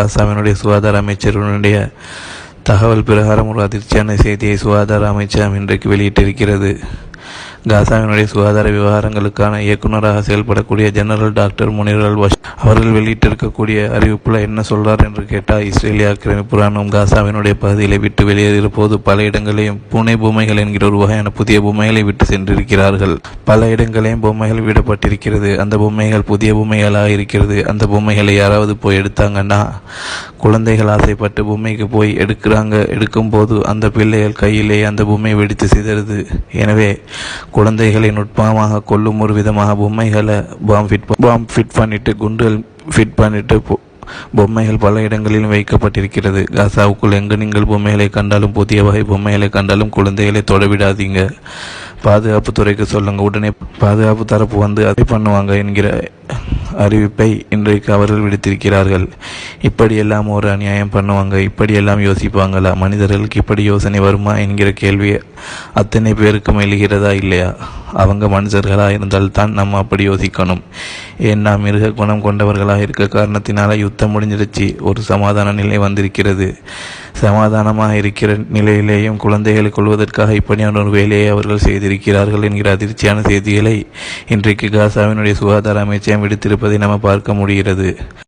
காசாவினுடைய சுகாதார அமைச்சருடைய தகவல் பிரகாரம் ஒரு அதிர்ச்சியான செய்தியை சுகாதார அமைச்சகம் இன்றைக்கு வெளியிட்டிருக்கிறது. காசாவினுடைய சுகாதார விவகாரங்களுக்கான இயக்குநராக செயல்படக்கூடிய general doctor Munir Al Bash அவர்கள் வெளியிட்டிருக்கக்கூடிய அறிவிப்பில் என்ன சொல்றார் என்று கேட்டால் இஸ்ரேலிய ஆக்கிரமிப்பு ராணுவம் காசாவினுடைய பகுதிகளை விட்டு வெளியேறிய போது பல இடங்களையும் பூனை பொம்மைகள் என்கிற ஒரு வகையான புதிய பொம்மைகளை விட்டு சென்றிருக்கிறார்கள். பல இடங்களையும் பொம்மைகள் விடப்பட்டிருக்கிறது. அந்த பொம்மைகள் புதிய பொம்மைகளாக இருக்கிறது. அந்த பொம்மைகளை யாராவது போய் எடுத்தாங்கன்னா குழந்தைகள் ஆசைப்பட்டு பொம்மைக்கு போய் எடுக்கிறாங்க. எடுக்கும்போது அந்த பிள்ளைகள் கையிலே அந்த பொம்மை வெடித்து சிதறுது. எனவே குழந்தைகளை நுட்பமாக கொல்லும் ஒரு விதமாக பொம்மைகளை பாம் ஃபிட் பாம் ஃபிட் பண்ணிட்டு குண்டுகள் ஃபிட் பண்ணிட்டு பொம்மைகள் பல இடங்களிலும் வைக்கப்பட்டிருக்கிறது. காசாவுக்குள் எங்கு நீங்கள் பொம்மைகளை கண்டாலும் புதிய வகை பொம்மைகளை கண்டாலும் குழந்தைகளை தொடவிடாதீங்க பாதுகாப்பு துறைக்கு சொல்லுங்க. உடனே பாதுகாப்பு தரப்பு வந்து அதை பண்ணுவாங்க என்கிற அறிவிப்பை இன்றைக்கு அவர்கள் விடுத்திருக்கிறார்கள். இப்படியெல்லாம் ஒரு அநியாயம் பண்ணுவாங்க இப்படியெல்லாம் யோசிப்பாங்களா? மனிதர்களுக்கு இப்படி யோசனை வருமா என்கிற கேள்வி அத்தனை பேருக்கும் எழுகிறதா இல்லையா? அவங்க மனுஷர்களா இருந்தால் தான் நம்ம அப்படி யோசிக்கணும். ஏன்னா மிருக குணம் கொண்டவர்களாக இருக்க காரணத்தினால யுத்தம் முடிஞ்சிருச்சு ஒரு சமாதான நிலை வந்திருக்கிறது. சமாதானமாக இருக்கிற நிலையிலேயும் குழந்தைகளை கொள்வதற்காக இப்படியான ஒரு வேலையை அவர்கள் செய்திருக்கிறார்கள் என்கிற அதிர்ச்சியான செய்திகளை இன்றைக்கு காசாவினுடைய சுகாதார அமைச்சகம் விடுத்திருப்பதை நம்ம பார்க்க முடிகிறது.